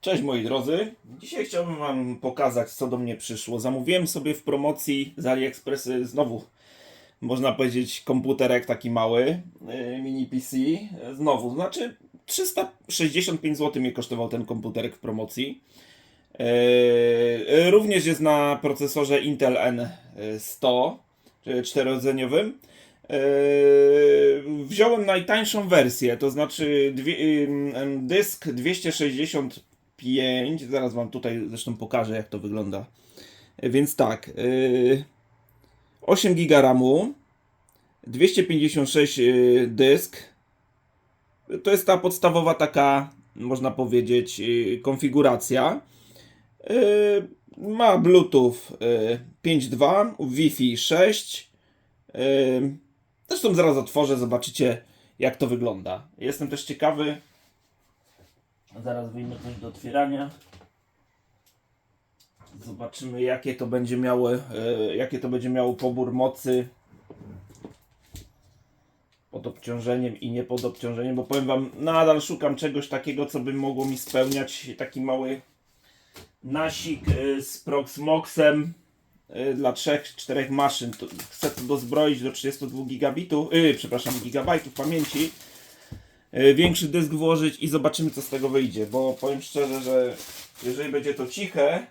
Cześć moi drodzy. Dzisiaj chciałbym Wam pokazać, co do mnie przyszło. Zamówiłem sobie w promocji z AliExpress y, znowu, można powiedzieć, komputerek taki mały, y, mini PC. Y, Znowu, znaczy 365 zł mnie kosztował ten komputerek w promocji. Y, Również jest na procesorze Intel N100, czyli czterodzeniowym. Yy, wziąłem najtańszą wersję, to znaczy dwie, ym, dysk 265. Zaraz wam tutaj zresztą pokażę, jak to wygląda. Więc tak, yy, 8 GB RAMu, 256 yy, dysk. To jest ta podstawowa taka, można powiedzieć, yy, konfiguracja. Ma Bluetooth yy, 5.2, Wi-Fi 6. Yy, Zresztą zaraz otworzę, zobaczycie jak to wygląda. Jestem też ciekawy. Zaraz wyjmę coś do otwierania. Zobaczymy jakie to będzie miało, e, jakie to będzie miało pobór mocy pod obciążeniem i nie pod obciążeniem, bo powiem wam, nadal szukam czegoś takiego, co by mogło mi spełniać taki mały nasik e, z Proxmoxem y, dla 3-4 maszyn. Chcę to dozbroić do 32 gigabitów, yy, przepraszam, gigabajtów pamięci. Y, większy dysk włożyć i zobaczymy co z tego wyjdzie, bo powiem szczerze, że jeżeli będzie to ciche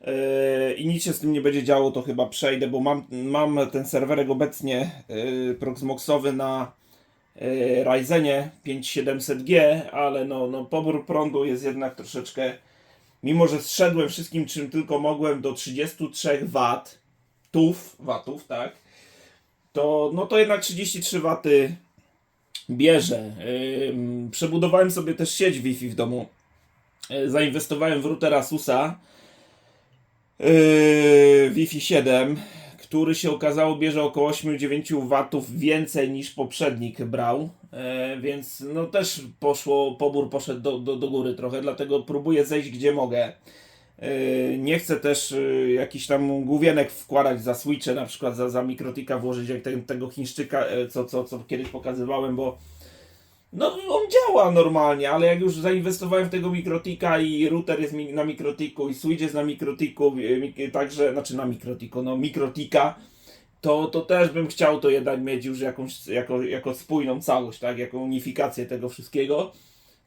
yy, i nic się z tym nie będzie działo, to chyba przejdę, bo mam, mam ten serwerek obecnie yy, Proxmoxowy na yy, Ryzenie 5700G, ale no, no pobór prądu jest jednak troszeczkę mimo że zszedłem wszystkim czym tylko mogłem do 33 watów, watów, tak, to no to jednak 33 waty bierze. Ym, przebudowałem sobie też sieć Wi-Fi w domu. Yy, zainwestowałem w router Asusa yy, Wi-Fi 7, który się okazało bierze około 8-9 watów więcej niż poprzednik brał, więc no też poszło, pobór poszedł do, do, do góry trochę, dlatego próbuję zejść gdzie mogę. E, Nie chcę też e, jakiś tam główienek wkładać za switche, na przykład za, za mikrotika włożyć jak ten, tego chińszczyka, e, co, co, co kiedyś pokazywałem, bo no on działa normalnie, ale jak już zainwestowałem w tego mikrotika i router jest mi- na mikrotiku i switch jest na mikrotiku, mik- także, znaczy na mikrotiku, no mikrotika, to, to też bym chciał to jednak mieć już jakąś, jako, jako spójną całość, tak, jako unifikację tego wszystkiego.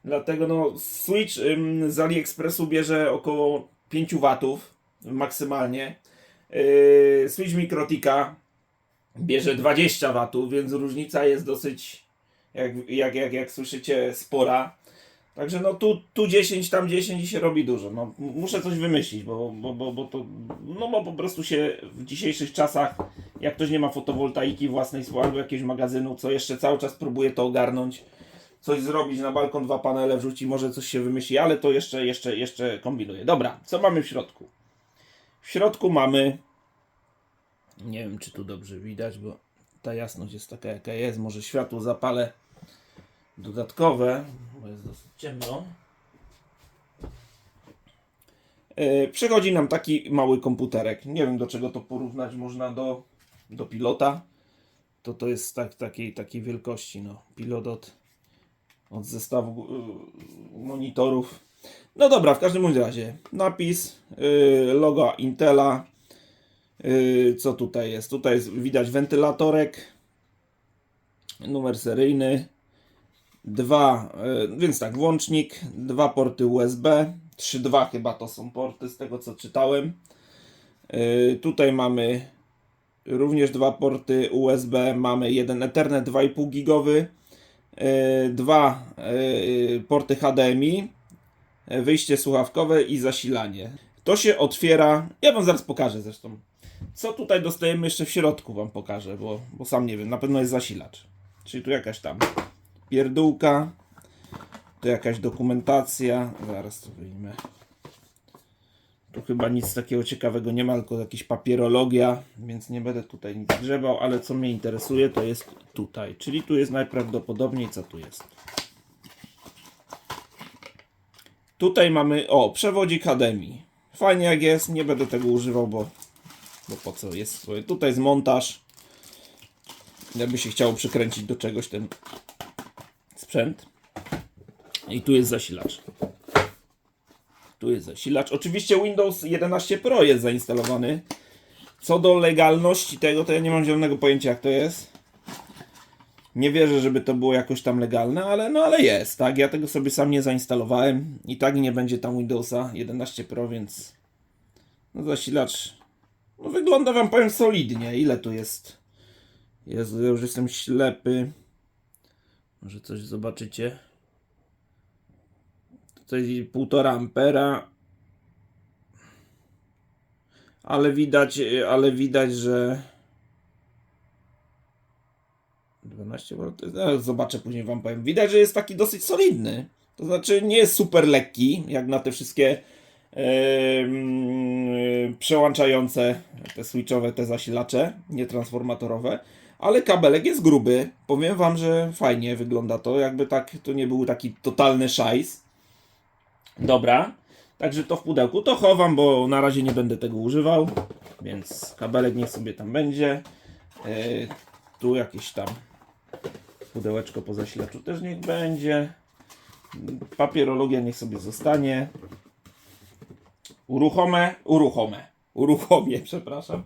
Dlatego no switch ym, z AliExpressu bierze około 5 watów maksymalnie. Yy, switch mikrotika bierze 20 watów, więc różnica jest dosyć jak, jak, jak, jak słyszycie, spora. Także no tu, tu 10, tam 10 i się robi dużo. No, muszę coś wymyślić, bo, bo, bo, bo to, no bo po prostu się w dzisiejszych czasach, jak ktoś nie ma fotowoltaiki własnej albo jakiegoś magazynu, co jeszcze cały czas próbuje to ogarnąć, coś zrobić na balkon, dwa panele wrzuci, może coś się wymyśli, ale to jeszcze, jeszcze, jeszcze kombinuję. Dobra, co mamy w środku? W środku mamy, nie wiem czy tu dobrze widać, bo ta jasność jest taka jaka jest, może światło zapalę dodatkowe, bo jest dosyć ciemno. Yy, Przychodzi nam taki mały komputerek. Nie wiem do czego to porównać można do, do pilota. To to jest tak, takiej, takiej wielkości. No. Pilot od, od zestawu yy, monitorów. No dobra, w każdym razie. Napis, yy, logo Intela. Yy, co tutaj jest? Tutaj jest, widać wentylatorek. Numer seryjny dwa, więc tak, włącznik, dwa porty USB, 3.2 chyba to są porty z tego co czytałem. Tutaj mamy również dwa porty USB, mamy jeden Ethernet 2,5 gigowy, dwa e, porty HDMI, e, wyjście słuchawkowe i zasilanie. To się otwiera, ja wam zaraz pokażę zresztą. Co tutaj dostajemy jeszcze w środku wam pokażę, bo, bo sam nie wiem, na pewno jest zasilacz. Czyli tu jakaś tam pierdółka. Tu jakaś dokumentacja. Zaraz to wyjmę. Tu chyba nic takiego ciekawego nie ma, tylko jakaś papierologia, więc nie będę tutaj nic grzebał, ale co mnie interesuje to jest tutaj. Czyli tu jest najprawdopodobniej co tu jest. Tutaj mamy, o, przewodzik HDMI. Fajnie jak jest, nie będę tego używał, bo, bo po co jest. Tutaj jest montaż. Jakby się chciało przykręcić do czegoś ten sprzęt. I tu jest zasilacz. Cały zasilacz. Oczywiście Windows 11 Pro jest zainstalowany. Co do legalności tego, to ja nie mam zielonego pojęcia jak to jest. Nie wierzę, żeby to było jakoś tam legalne, ale no ale jest, tak? Ja tego sobie sam nie zainstalowałem i tak nie będzie tam Windowsa 11 Pro, więc no zasilacz no wygląda wam powiem solidnie. Ile tu jest? Jezu, ja już jestem ślepy. Może coś zobaczycie. Tutaj półtora ampera. Ale widać, ale widać, że 12 V, zaraz zobaczę później wam powiem. Widać, że jest taki dosyć solidny. To znaczy nie jest super lekki, jak na te wszystkie em, przełączające, te switchowe, te zasilacze, nietransformatorowe. Ale kabelek jest gruby. Powiem wam, że fajnie wygląda to. Jakby tak, to nie był taki totalny szajs. Dobra. Także to w pudełku to chowam, bo na razie nie będę tego używał. Więc kabelek niech sobie tam będzie. E, tu jakieś tam pudełeczko po zasilaczu też niech będzie. Papierologia niech sobie zostanie. Uruchomę, uruchomę, uruchomię, przepraszam.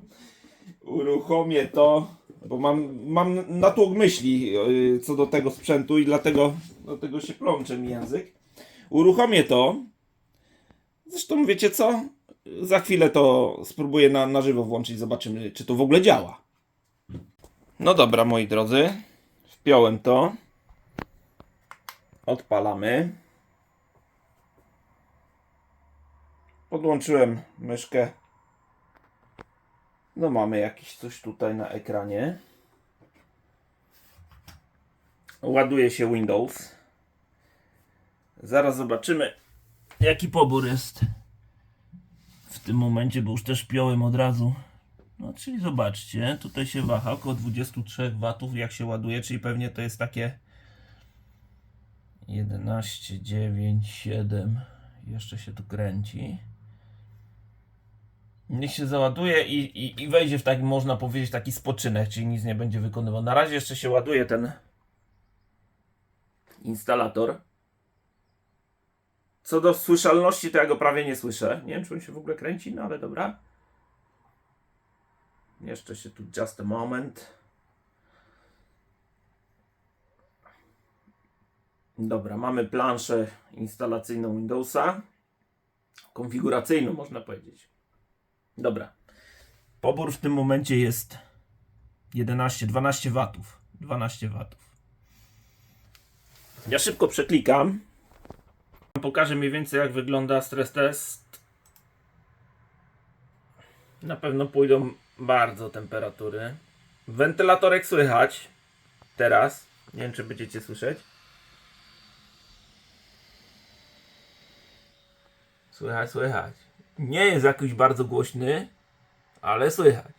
Uruchomię to, bo mam, mam natłok myśli yy, co do tego sprzętu i dlatego, dlatego się plącze mi język. Uruchomię to. Zresztą wiecie co? Za chwilę to spróbuję na, na żywo włączyć, zobaczymy czy to w ogóle działa. No dobra, moi drodzy. Wpiąłem to. Odpalamy. Podłączyłem myszkę. No mamy jakieś coś tutaj na ekranie. Ładuje się Windows. Zaraz zobaczymy jaki pobór jest w tym momencie, bo już też piąłem od razu. No, czyli zobaczcie, tutaj się waha około 23 W, jak się ładuje, czyli pewnie to jest takie 11, 9, 7. Jeszcze się tu kręci. Niech się załaduje i, i, i wejdzie w taki, można powiedzieć, taki spoczynek, czyli nic nie będzie wykonywał. Na razie jeszcze się ładuje ten instalator. Co do słyszalności, to ja go prawie nie słyszę. Nie wiem, czy on się w ogóle kręci, no ale dobra. Jeszcze się tu just a moment. Dobra, mamy planszę instalacyjną Windowsa. Konfiguracyjną można powiedzieć. Dobra. Pobór w tym momencie jest 11, 12 watów. 12 watów. Ja szybko przeklikam. Pokażę mniej więcej jak wygląda stres test. Na pewno pójdą bardzo temperatury. Wentylatorek słychać. Teraz. Nie wiem, czy będziecie słyszeć. Słychać, słychać. Nie jest jakiś bardzo głośny, ale słychać.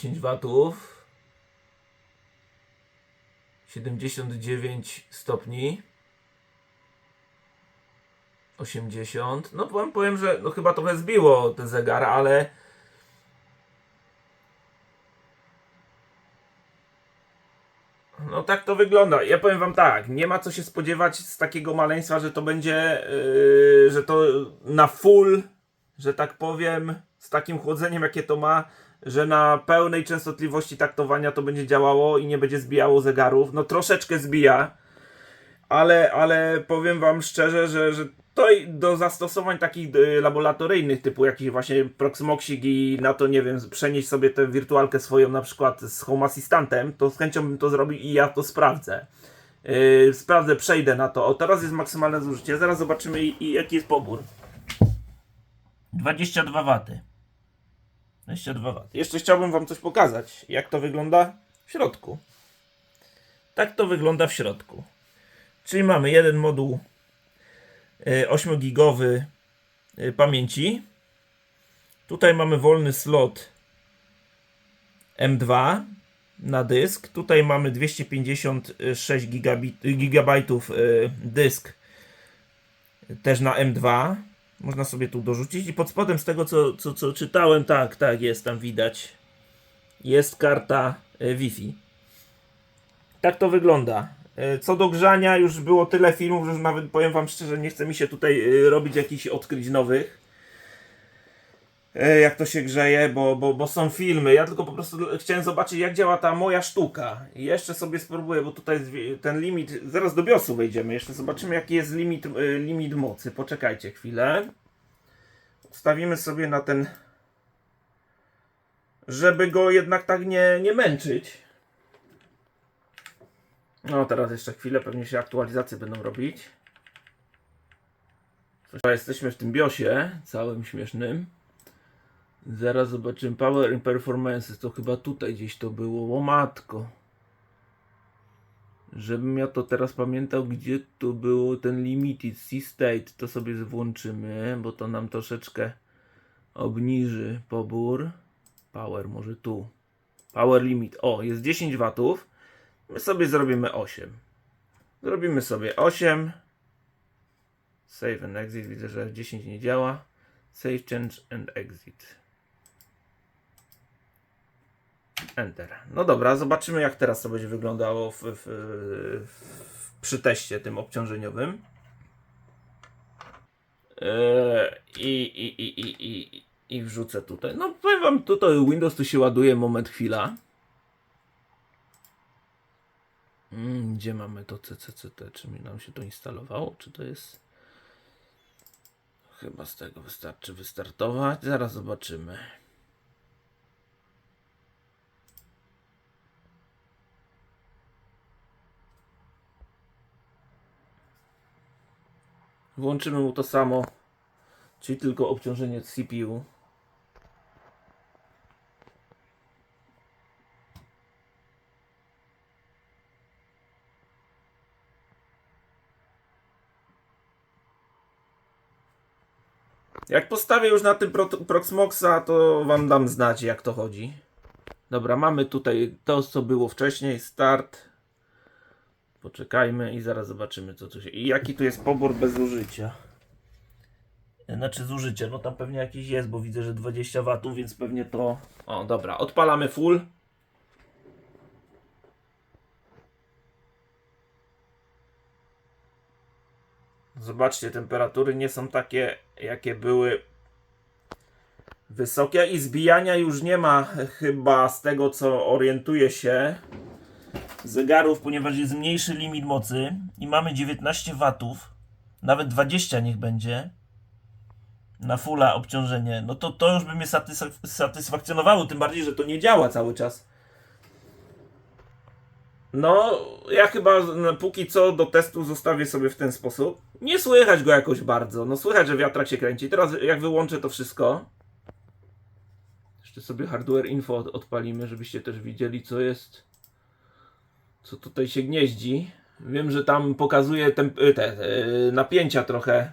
Dziesięć watów. 79 stopni. 80. No powiem, powiem, że no chyba trochę zbiło ten zegar, ale no tak to wygląda. Ja powiem wam tak, nie ma co się spodziewać z takiego maleństwa, że to będzie, yy, że to na full, że tak powiem, z takim chłodzeniem jakie to ma, że na pełnej częstotliwości taktowania to będzie działało i nie będzie zbijało zegarów. No troszeczkę zbija, ale, ale powiem wam szczerze, że, że to do zastosowań takich y, laboratoryjnych, typu jakiś właśnie Proxmoxik i na to, nie wiem, przenieść sobie tę wirtualkę swoją na przykład z Home Assistantem, to z chęcią bym to zrobił i ja to sprawdzę. Yy, sprawdzę, przejdę na to. O, teraz jest maksymalne zużycie. Zaraz zobaczymy i, i jaki jest pobór. 22 waty. 22 W. Jeszcze chciałbym Wam coś pokazać, jak to wygląda w środku. Tak to wygląda w środku. Czyli mamy jeden moduł 8-gigowy pamięci. Tutaj mamy wolny slot M2 na dysk. Tutaj mamy 256 gigabit, gigabajtów y, dysk też na M2. Można sobie tu dorzucić i pod spodem z tego co, co, co czytałem, tak, tak jest tam widać jest karta e, Wi-Fi. Tak to wygląda. E, Co do grzania, już było tyle filmów, że nawet powiem Wam szczerze, nie chce mi się tutaj e, robić jakichś odkryć nowych. E, Jak to się grzeje, bo, bo, bo są filmy. Ja tylko po prostu chciałem zobaczyć, jak działa ta moja sztuka. I jeszcze sobie spróbuję, bo tutaj ten limit. Zaraz do BIOSu wejdziemy. Jeszcze zobaczymy, jaki jest limit, e, limit mocy. Poczekajcie chwilę. Ustawimy sobie na ten. Żeby go jednak tak nie, nie męczyć. No, teraz jeszcze chwilę, pewnie się aktualizacje będą robić. Jesteśmy w tym BIOSie, całym śmiesznym. Zaraz zobaczymy. Power and Performances, to chyba tutaj gdzieś to było. O matko. Żebym ja to teraz pamiętał, gdzie tu było ten Limited C-State, to sobie włączymy, bo to nam troszeczkę obniży pobór. Power może tu. Power limit. O, jest 10 watów. My sobie zrobimy 8. Zrobimy sobie 8. Save and exit. Widzę, że 10 nie działa. Save, change and exit. Enter. No dobra, zobaczymy jak teraz to będzie wyglądało w, w, w, przy teście tym obciążeniowym. Eee, I, i, i, i, i, I wrzucę tutaj. No powiem wam, tutaj Windows tu się ładuje, moment, chwila. Mm, gdzie mamy to CCCT? Czy mi nam się to instalowało? Czy to jest... Chyba z tego wystarczy wystartować. Zaraz zobaczymy. Włączymy mu to samo, czyli tylko obciążenie CPU. Jak postawię już na tym Pro- Proxmoxa, to wam dam znać jak to chodzi. Dobra, mamy tutaj to co było wcześniej, start. Poczekajmy i zaraz zobaczymy co tu się... I jaki tu jest pobór bez użycia. Znaczy z użycia, no tam pewnie jakiś jest, bo widzę, że 20 watów, więc pewnie to... O, dobra, odpalamy full. Zobaczcie, temperatury nie są takie, jakie były wysokie i zbijania już nie ma chyba z tego, co orientuję się zegarów, ponieważ jest mniejszy limit mocy i mamy 19 watów, nawet 20 niech będzie na fulla obciążenie, no to to już by mnie satysfak- satysfakcjonowało, tym bardziej, że to nie działa cały czas. No, ja chyba no, póki co do testu zostawię sobie w ten sposób. Nie słychać go jakoś bardzo. No słychać, że wiatrak się kręci. Teraz jak wyłączę to wszystko. Jeszcze sobie hardware info od- odpalimy, żebyście też widzieli co jest. Co tutaj się gnieździ. Wiem, że tam pokazuje temp- te, e, napięcia trochę.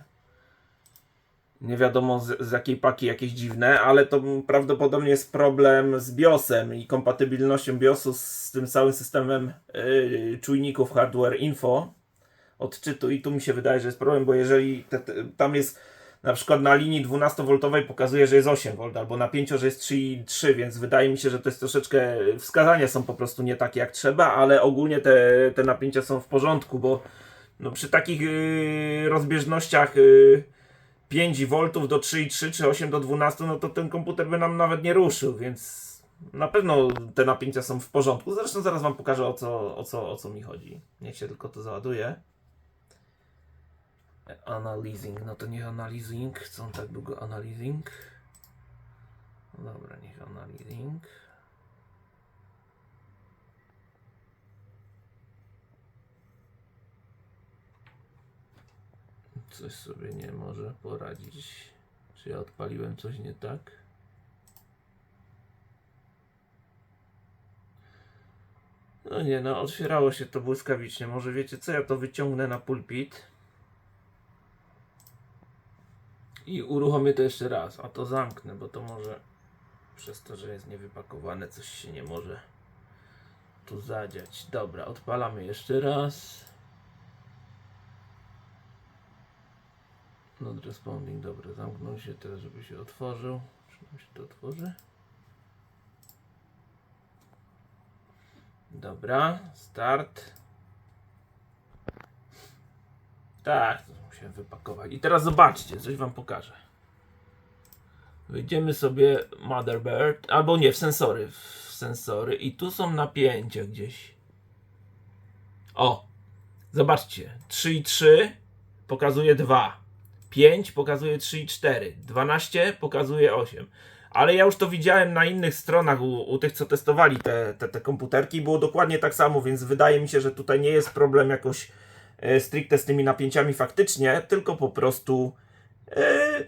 Nie wiadomo z, z jakiej paki jakieś dziwne, ale to prawdopodobnie jest problem z BIOSem i kompatybilnością BIOSu z tym całym systemem yy, czujników hardware info odczytu i tu mi się wydaje, że jest problem, bo jeżeli te, te, tam jest na przykład na linii 12V pokazuje, że jest 8V albo napięcie, że jest 3,3, więc wydaje mi się, że to jest troszeczkę wskazania są po prostu nie takie jak trzeba, ale ogólnie te, te napięcia są w porządku, bo no, przy takich yy, rozbieżnościach yy, 5V do 3,3 czy 8 do 12, no to ten komputer by nam nawet nie ruszył, więc na pewno te napięcia są w porządku. Zresztą zaraz wam pokażę o co, o co, o co mi chodzi. Niech się tylko to załaduje. Analizing, no to niech analizing. On tak długo analizing? No Dobra, niech analizing. Coś sobie nie może poradzić. Czy ja odpaliłem coś nie tak? No nie, no otwierało się to błyskawicznie. Może wiecie co, ja to wyciągnę na pulpit. I uruchomię to jeszcze raz, a to zamknę, bo to może przez to, że jest niewypakowane, coś się nie może tu zadziać. Dobra, odpalamy jeszcze raz. Not responding, dobra, zamknął się teraz, żeby się otworzył. Czy nam się to otworzy? Dobra, start. Tak, musiałem wypakować. I teraz zobaczcie, coś wam pokażę. Wejdziemy sobie Motherbird, albo nie, w sensory, w sensory i tu są napięcia gdzieś. O, zobaczcie, 3 i 3 pokazuje 2, 5 pokazuje 3 i 4, 12 pokazuje 8. Ale ja już to widziałem na innych stronach u, u tych, co testowali te, te, te komputerki. Było dokładnie tak samo, więc wydaje mi się, że tutaj nie jest problem jakoś stricte z tymi napięciami faktycznie, tylko po prostu e,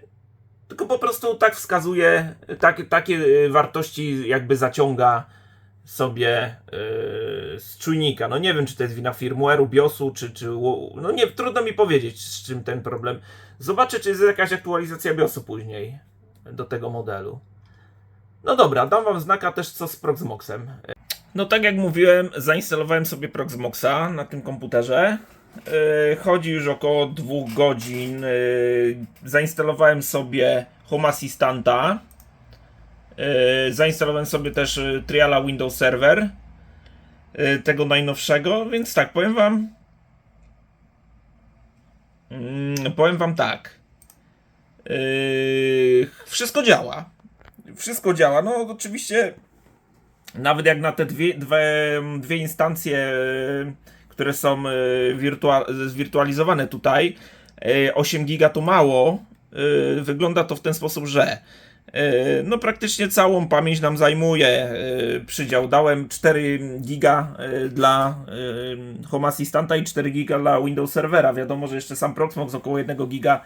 tylko po prostu tak wskazuje, tak, takie e, wartości jakby zaciąga sobie e, z czujnika. No nie wiem, czy to jest wina firmware'u, BIOSu, czy, czy no nie, trudno mi powiedzieć, z czym ten problem. Zobaczę, czy jest jakaś aktualizacja BIOSu później do tego modelu. No dobra, dam wam znaka też co z Proxmoxem. No tak jak mówiłem, zainstalowałem sobie Proxmoxa na tym komputerze. Yy, chodzi już około dwóch godzin. Yy, zainstalowałem sobie Home Assistanta. Yy, zainstalowałem sobie też Triala Windows Server. Tego najnowszego, więc tak, powiem wam. Mm, powiem wam tak. Wszystko działa. Wszystko działa. No oczywiście nawet jak na te dwie, dwie, dwie instancje, które są wirtua- zwirtualizowane tutaj, yy, 8 giga to mało. Yy, Wygląda to w ten sposób, że no praktycznie całą pamięć nam zajmuje przydział. Dałem 4 giga dla Home Assistanta i 4 giga dla Windows Servera. Wiadomo, że jeszcze sam Proxmox około 1 giga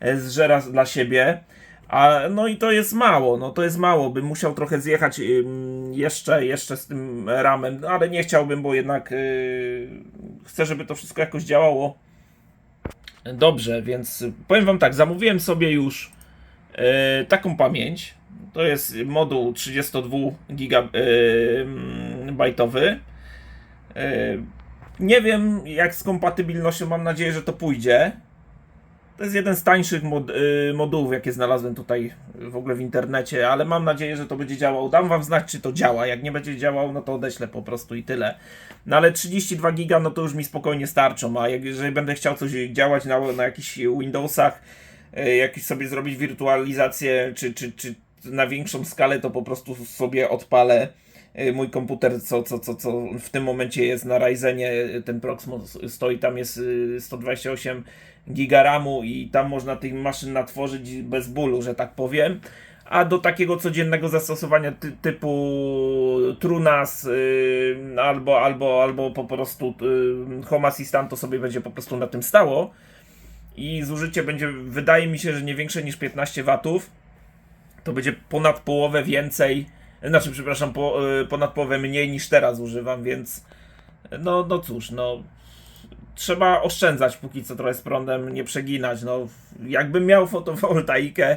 e, zżera dla siebie. A, no i to jest mało, no to jest mało, bym musiał trochę zjechać jeszcze, jeszcze z tym ramem, no, ale nie chciałbym, bo jednak chcę, żeby to wszystko jakoś działało dobrze, więc powiem wam tak, zamówiłem sobie już yy, taką pamięć, to jest moduł 32 gigabajtowy. Yy, nie wiem jak z kompatybilnością, mam nadzieję, że to pójdzie. To jest jeden z tańszych mod, y, modułów, jakie znalazłem tutaj w ogóle w internecie, ale mam nadzieję, że to będzie działał. Dam wam znać, czy to działa. Jak nie będzie działał, no to odeślę po prostu i tyle. No ale 32 giga, no to już mi spokojnie starczą, a jak, jeżeli będę chciał coś działać na, na jakichś Windowsach, y, jakiś sobie zrobić wirtualizację, czy, czy, czy na większą skalę, to po prostu sobie odpalę mój komputer, co, co, co, co w tym momencie jest na Ryzenie, y, ten Proxmo stoi, tam jest y, 128 giga RAMu i tam można tych maszyn natworzyć bez bólu, że tak powiem. A do takiego codziennego zastosowania ty, typu TrueNAS y, albo, albo, albo po prostu y, Home Assistant to sobie będzie po prostu na tym stało i zużycie będzie, wydaje mi się, że nie większe niż 15 watów. To będzie ponad połowę więcej, znaczy przepraszam, po, y, ponad połowę mniej niż teraz używam, więc no, no cóż, no trzeba oszczędzać póki co trochę z prądem, nie przeginać. No, jakbym miał fotowoltaikę,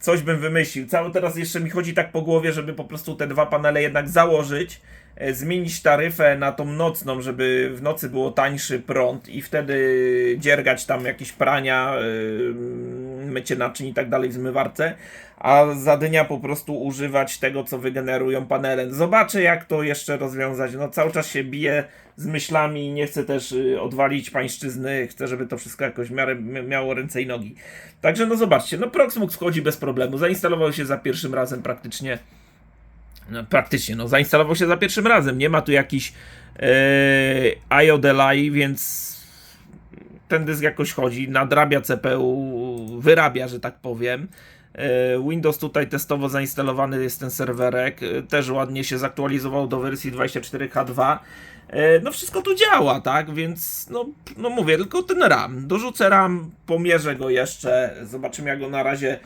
coś bym wymyślił. Cały teraz jeszcze mi chodzi tak po głowie, żeby po prostu te dwa panele jednak założyć, e, zmienić taryfę na tą nocną, żeby w nocy było tańszy prąd i wtedy dziergać tam jakieś prania, yy, mycie naczyń i tak dalej w zmywarce, a za dnia po prostu używać tego, co wygenerują panele. Zobaczę, jak to jeszcze rozwiązać. No cały czas się biję z myślami, nie chcę też y, odwalić pańszczyzny, chcę, żeby to wszystko jakoś miarę miało ręce i nogi. Także no zobaczcie, no Proxmox wchodzi bez problemu, zainstalował się za pierwszym razem praktycznie. No, praktycznie, no zainstalował się za pierwszym razem, nie ma tu jakiś yy, IODLI, więc ten dysk jakoś chodzi, nadrabia CPU, wyrabia, że tak powiem. E, Windows tutaj testowo zainstalowany jest ten serwerek, e, też ładnie się zaktualizował do wersji 24H2. E, No wszystko tu działa, tak? Więc no, no mówię, tylko ten RAM. Dorzucę RAM, pomierzę go jeszcze, zobaczymy jak go na razie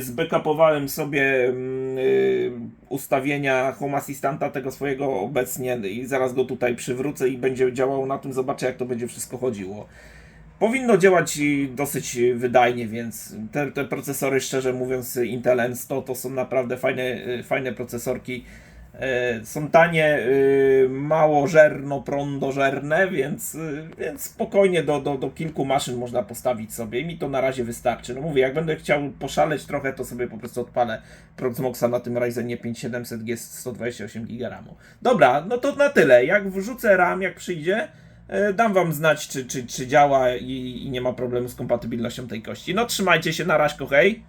zbackupowałem sobie mm, y, ustawienia Home Assistanta tego swojego obecnie i zaraz go tutaj przywrócę i będzie działał na tym, zobaczę jak to będzie wszystko chodziło. Powinno działać dosyć wydajnie, więc te, te procesory, szczerze mówiąc, Intel N100 to są naprawdę fajne, y, fajne procesorki. E, Są tanie, y, mało żerno, prądożerne, więc, więc spokojnie do, do, do kilku maszyn można postawić sobie i mi to na razie wystarczy. No mówię, jak będę chciał poszaleć trochę, to sobie po prostu odpalę Proxmoxa na tym Ryzenie 5700G z 128 GB RAMu. Dobra, no to na tyle. Jak wrzucę RAM, jak przyjdzie, e, dam wam znać, czy, czy, czy działa i, i nie ma problemu z kompatybilnością tej kości. No trzymajcie się, na razie, hej!